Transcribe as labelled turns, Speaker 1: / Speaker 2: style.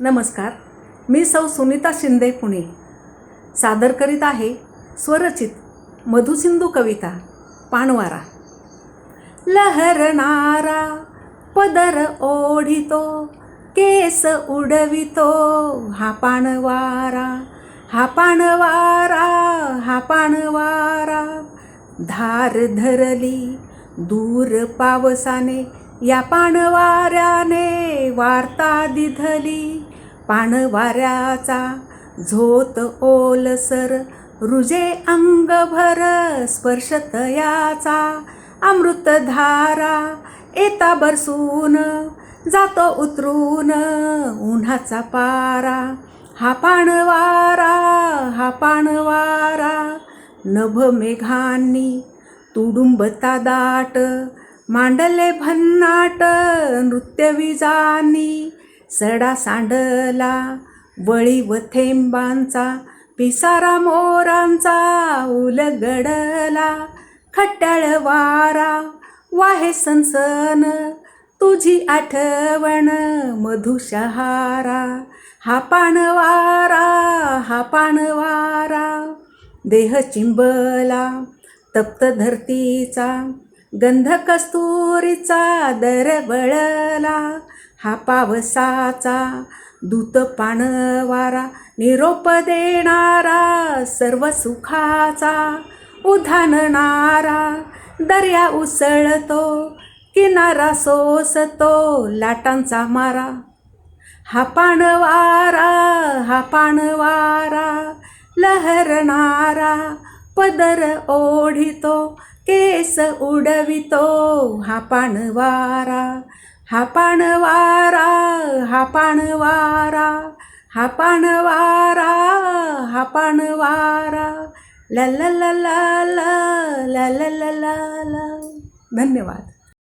Speaker 1: नमस्कार. मी सौ सुनीता शिंदे पुणे. सादर करीत आहे स्वरचित मधुसिंधू कविता पाणवारा लहरणारा पदर ओढितो केस उडवितो हा पाणवारा हा पाणवारा हा पाणवारा धार धरली दूर पावसाने या पाणवाऱ्याने वार्ता दिधली. पाणवाऱ्याचा झोत ओलसर रुजे अंगभर स्पर्शतयाचा. अमृतधारा येता बरसून जातो उतरून उन्हाचा पारा. हा पाणवारा हा पाणवारा नभ मेघांनी तुडुंबता दाट मांडले भन्नाट नृत्यविजानी सडा सांडला वळी व थेंबांचा पिसारा मोरांचा उलगडला खट्याळ वारा वाहे सनसन तुझी आठवण मधुशहारा हा पाणवारा हा पाणवारा देह चिंबला तप्त धरतीचा गंध कस्तुरीचा दरवळला हा पावसाचा दूत पाणवारा निरोप देणारा सर्व सुखाचा उधानणारा दर्या उसळतो किनारा सोसतो लाटांचा मारा. हा पाणवारा हा पाणवारा लहरणारा पदर ओढितो केस उडवितो हा पाणवारा हा पाणवारा हा पाणवारा हा पाणवारा हा पाणवारा. ल धन्यवाद.